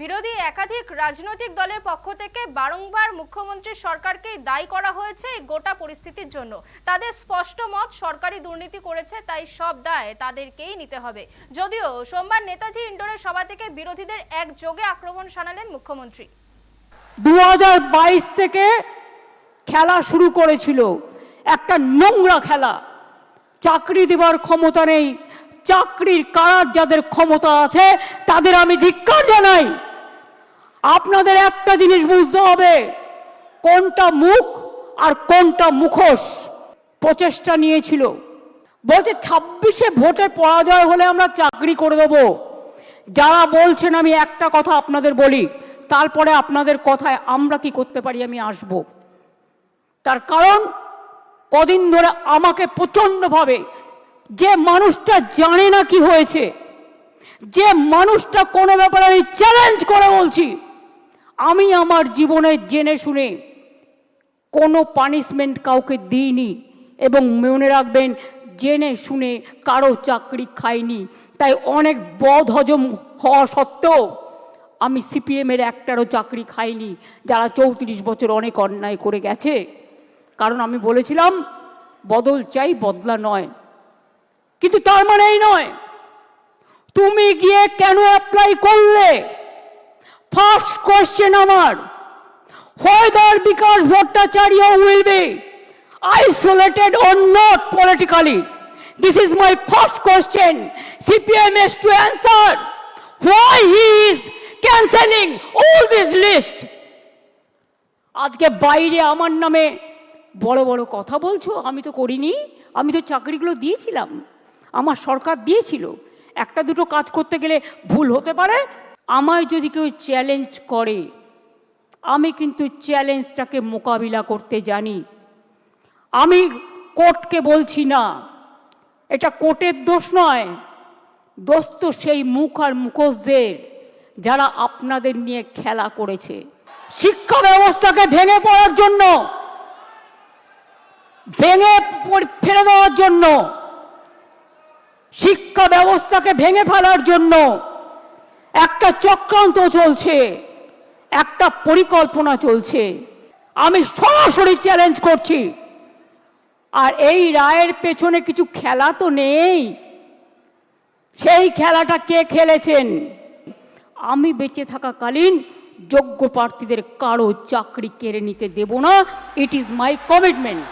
বিরোধী একাধিক রাজনৈতিক দলের পক্ষ থেকে বারংবার মুখ্যমন্ত্রী সরকারকেই দায়ী করা হয়েছে গোটা পরিস্থিতির জন্য। তাদের স্পষ্ট মত সরকারি দুর্নীতি করেছে, তাই সব দায় তাদেরকেই নিতে হবে। যদিও সোমবার নেতাজি ইন্ডোরের সভা থেকে বিরোধীদের একযোগে আক্রমণ শানালেন মুখ্যমন্ত্রী। দু হাজার বাইশ থেকে খেলা শুরু করেছিল। একটা নোংরা খেলা। চাকরি দেবার ক্ষমতা নেই। চাকরির কারার যাদের ক্ষমতা আছে, তাদের আমি ধিক্কার জানাই। আপনাদের একটা জিনিস বুঝতে হবে, কোনটা মুখ আর কোনটা মুখোশ প্রচেষ্টা নিয়েছিল। বলছে, ছাব্বিশে ভোটে পরাজয় হলে আমরা চাকরি করে দেবো। যারা বলছেন, আমি একটা কথা আপনাদের বলি, তারপরে আপনাদের কথায় আমরা কি করতে পারি, আমি আসব। তার কারণ, কদিন ধরে আমাকে প্রচণ্ডভাবে যে মানুষটা জানে না কি হয়েছে, যে মানুষটা কোনো ব্যাপারে আমি চ্যালেঞ্জ করে বলছি, আমি আমার জীবনে জেনে শুনে কোনো পানিশমেন্ট কাউকে দিইনি এবং মনে রাখবেন জেনে শুনে কারও চাকরি খাইনি। তাই অনেক বদ হজম হওয়া সত্ত্বেও আমি সিপিএমের একটারও চাকরি খাইনি, যারা চৌত্রিশ বছর অনেক অন্যায় করে গেছে। কারণ আমি বলেছিলাম, বদল চাই, বদলা নয়। কিন্তু তার মানে এই নয়। তুমি গিয়ে কেন অ্যাপ্লাই করলে? ফার্স্ট কোয়েশ্চেন আমার। Whether Bikash Bhattacharya will be isolated or not politically this is my first question CPM has to answer why he is cancelling all this list আজকে বাইরে আমার নামে বড় বড় কথা বলছো? আমি তো করিনি। আমি তো চাকরিগুলো দিয়েছিলাম। আমার সরকার দিয়েছিল। একটা দুটো কাজ করতে গেলে ভুল হতে পারে, আমায় যদি কেউ চ্যালেঞ্জ করে, আমি কিন্তু চ্যালেঞ্জটাকে মোকাবিলা করতে জানি। আমি কোর্টকে বলছি না, এটা কোর্টের দোষ নয়। দোষ তো সেই মুখ আর মুখোশদের যারা আপনাদের নিয়ে খেলা করেছে। শিক্ষা ব্যবস্থাকে ভেঙে পড়ার জন্য, ভেঙে ফেলে দেওয়ার জন্য। শিক্ষা ব্যবস্থাকে ভেঙে ফেলার জন্য একটা চক্রান্ত চলছে, একটা পরিকল্পনা চলছে। আমি সরাসরি চ্যালেঞ্জ করছি। আর এই রায়ের পেছনে কিছু খেলা তো নেই। সেই খেলাটা কে খেলেছেন? আমি বেঁচে থাকাকালীন যোগ্য প্রার্থীদের কারও চাকরি কেড়ে নিতে দেব না। It is my commitment